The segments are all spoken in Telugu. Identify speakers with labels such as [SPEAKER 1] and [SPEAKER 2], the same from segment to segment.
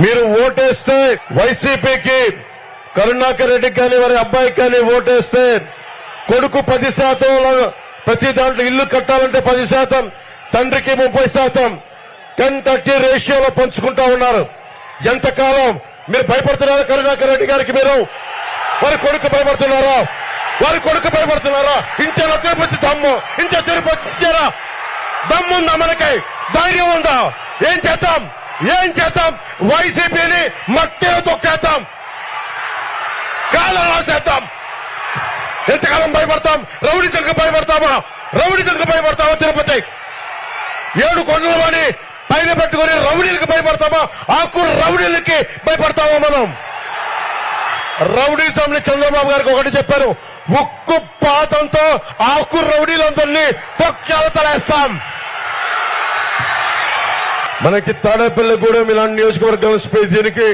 [SPEAKER 1] మీరు ఓటేస్తే వైసీపీకి కరుణాకర్ రెడ్డికి కానీ వారి అబ్బాయికి కానీ ఓటేస్తే కొడుకు పది శాతం ప్రతి దాంట్లో ఇల్లు కట్టాలంటే పది శాతం తండ్రికి ముప్పై శాతం టెన్ థర్టీ రేషియోలో పంచుకుంటా ఉన్నారు. ఎంతకాలం? మీరు భయపడుతున్నారా కరుణాకర్ రెడ్డి గారికి మీరు? వారి కొడుకు భయపడుతున్నారా? వారి కొడుకు భయపడుతున్నారా? ఇంతలో తిరుపతి దమ్ము ఇంత తిరుపతి దమ్ముందా దమ్ము మనకి? ధైర్యం ఉందా? ఏం చేద్దాం? ఏం చేద్దాం? వైసీపీని మట్టిలో తొక్కేద్దాం. కాలం రాసేద్దాం ఎంతకాలం భయపడతాం? రౌడీజంకి భయపడతామా? రౌడీజంకి భయపడతామా? తిరుపతి. ఏడు కొండలు వాడి పైన పెట్టుకుని రౌడీలకి భయపడతామా? ఆకు రౌడీలకి భయపడతామా మనం? రౌడీజంని చంద్రబాబు గారికి ఒకటి చెప్పారు ఉక్కు పాతంతో ఆకు రౌడీలందరినీ తొక్కేల తలేస్తాం. మనకి తాడేపల్లి కూడా ఇలాంటి నియోజకవర్గం దీనికి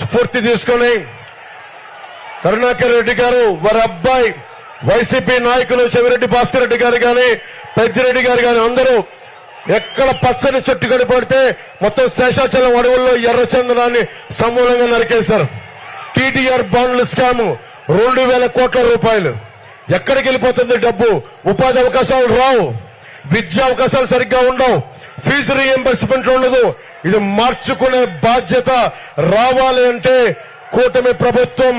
[SPEAKER 1] స్ఫూర్తి తీసుకొని కరుణాకర్ రెడ్డి గారు వారి అబ్బాయి వైసీపీ నాయకులు చెవిరెడ్డి భాస్కర్ రెడ్డి గారు గాని పెద్దిరెడ్డి గారు గాని అందరూ ఎక్కడ పచ్చని చెట్టు కనపడితే మొత్తం శేషాచలం అడవుల్లో ఎర్రచందనాన్ని సమూలంగా నరికేశారు. టీటీఆర్ బాండ్ల స్కామ్ రెండు వేల కోట్ల రూపాయలు. ఎక్కడికి వెళ్ళిపోతుంది డబ్బు? ఉపాధి అవకాశాలు రావు. విద్యా అవకాశాలు సరిగ్గా ఉండవు. ఫీజు రీఎంబర్స్మెంట్ ఉండదు. ఇది మార్చుకునే బాధ్యత రావాలి అంటే కూటమి ప్రభుత్వం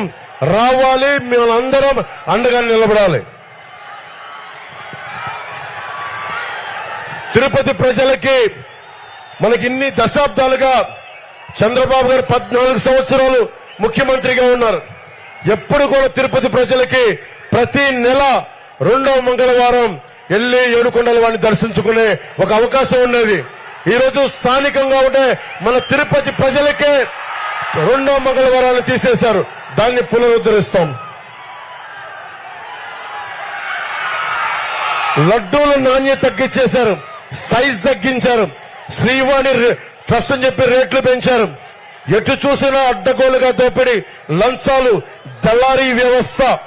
[SPEAKER 1] రావాలి మేమందరం అండగా నిలబడాలి. తిరుపతి ప్రజలకి మనకి ఇన్ని దశాబ్దాలుగా చంద్రబాబు గారు పద్నాలుగు సంవత్సరాలు ముఖ్యమంత్రిగా ఉన్నారు. ఎప్పుడు కూడా తిరుపతి ప్రజలకి ప్రతి నెల రెండవ మంగళవారం వెళ్ళి ఏడుకొండల వాడిని దర్శించుకునే ఒక అవకాశం ఉన్నది. ఈరోజు స్థానికంగా ఉండే మన తిరుపతి ప్రజలకే రెండో మంగళవారాన్ని తీసేశారు. దాన్ని పునరుద్ధరిస్తాం. లడ్డూల నాణ్యత తగ్గించేశారు. సైజ్ తగ్గించారు. శ్రీవాణి రే- ట్రస్ట్ అని చెప్పి రేట్లు పెంచారు. ఎటు చూసినా అడ్డగోలుగా దోపిడి. లంచాలు దళారీ వ్యవస్థ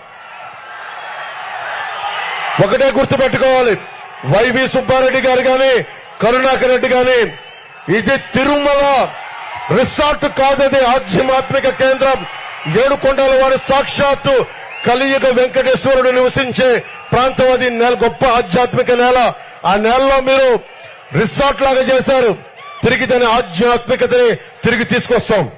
[SPEAKER 1] ఒకటే గుర్తుపెట్టుకోవాలి. వైవి సుబ్బారెడ్డి గారు గాని కరుణాకర్ రెడ్డి గాని ఇది తిరుమల రిసార్ట్ కాదది ఆధ్యాత్మిక కేంద్రం. ఏడుకొండల వారి సాక్షాత్తు కలియుగ వెంకటేశ్వరుడు నివసించే ప్రాంతం అది నేల గొప్ప ఆధ్యాత్మిక నేల. ఆ నేలలో మీరు రిసార్ట్ లాగా చేశారు. తిరిగి దాని ఆధ్యాత్మికతని తిరిగి తీసుకొస్తాం.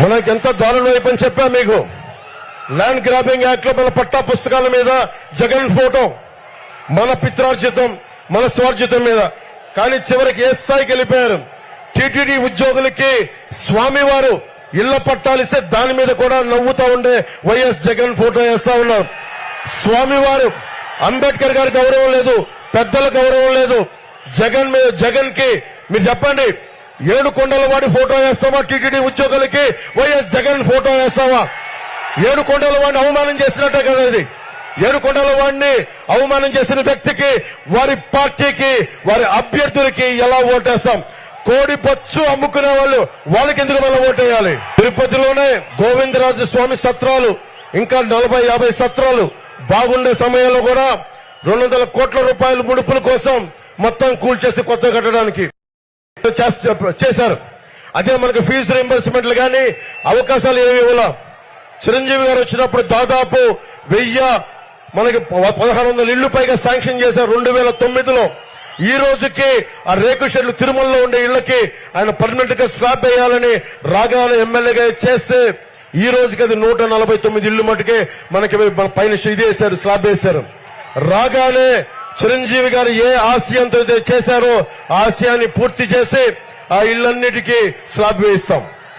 [SPEAKER 1] మనకి ఎంత దారుణం అయిపోయింది చెప్పా మీకు? ల్యాండ్ గ్రాబింగ్ యాక్ట్లో మన పట్టా పుస్తకాల మీద జగన్ ఫోటో మన పిత్రార్జితం మన స్వార్జితం మీద. కానీ చివరికి ఏ స్థాయికి వెళ్ళిపోయారు? టీటీడీ ఉద్యోగులకి స్వామివారు ఇళ్ళ పట్టాలిస్తే దాని మీద కూడా నవ్వుతా ఉండే వైఎస్ జగన్ ఫోటో వేస్తా ఉన్నారు. స్వామివారు అంబేద్కర్ గారి గౌరవం లేదు పెద్దల గౌరవం లేదు. జగన్ మీద జగన్కి మీరు చెప్పండి ఏడు కొండల వాడి ఫోటో వేస్తామా టీటీడీ ఉద్యోగులకి? వైఎస్ జగన్ ఫోటో వేస్తామా ఏడు కొండల వాడిని అవమానం చేసినట్టే కదా ఇది. ఏడు కొండల వాడిని అవమానం చేసిన వ్యక్తికి వారి పార్టీకి వారి అభ్యర్థులకి ఎలా ఓటేస్తాం? కోడి పచ్చు అమ్ముకునే వాళ్ళు వాళ్ళకి ఎందుకు మళ్ళీ ఓటేయాలి? తిరుపతిలోనే గోవిందరాజు స్వామి సత్రాలు ఇంకా నలభై యాభై సత్రాలు బాగుండే సమయంలో కూడా రెండు వందల కోట్ల రూపాయల ముడుపుల కోసం మొత్తం కూల్చేసి కొత్త కట్టడానికి. చేశారు. అదే మనకు ఫీజు రింబర్స్మెంట్లు కానీ అవకాశాలు ఏమి ఇవ్వాల? చిరంజీవి గారు వచ్చినప్పుడు దాదాపు వెయ్యి మనకి పదహారు వందల ఇళ్ళు పైగా శాంక్షన్ చేశారు రెండు వేల తొమ్మిదిలో. ఈ రోజుకి ఆ రేకు షెడ్లు తిరుమలలో ఉండే ఇళ్ళకి ఆయన పర్మనెంట్గా స్లాబ్ వేయాలని రాగానే ఎమ్మెల్యేగా చేస్తే ఈ రోజుకి అది నూట నలభై తొమ్మిది ఇళ్ళు మటుకే మనకి మన పైన ఇది వేశారు స్లాబ్ వేశారు. రాగానే చిరంజీవి గారు ఏ ఆశయంతో చేశారో ఆశయాన్ని పూర్తి చేసి ఆ ఇళ్ళన్నిటికీ స్లాబ్ వేయిస్తాం.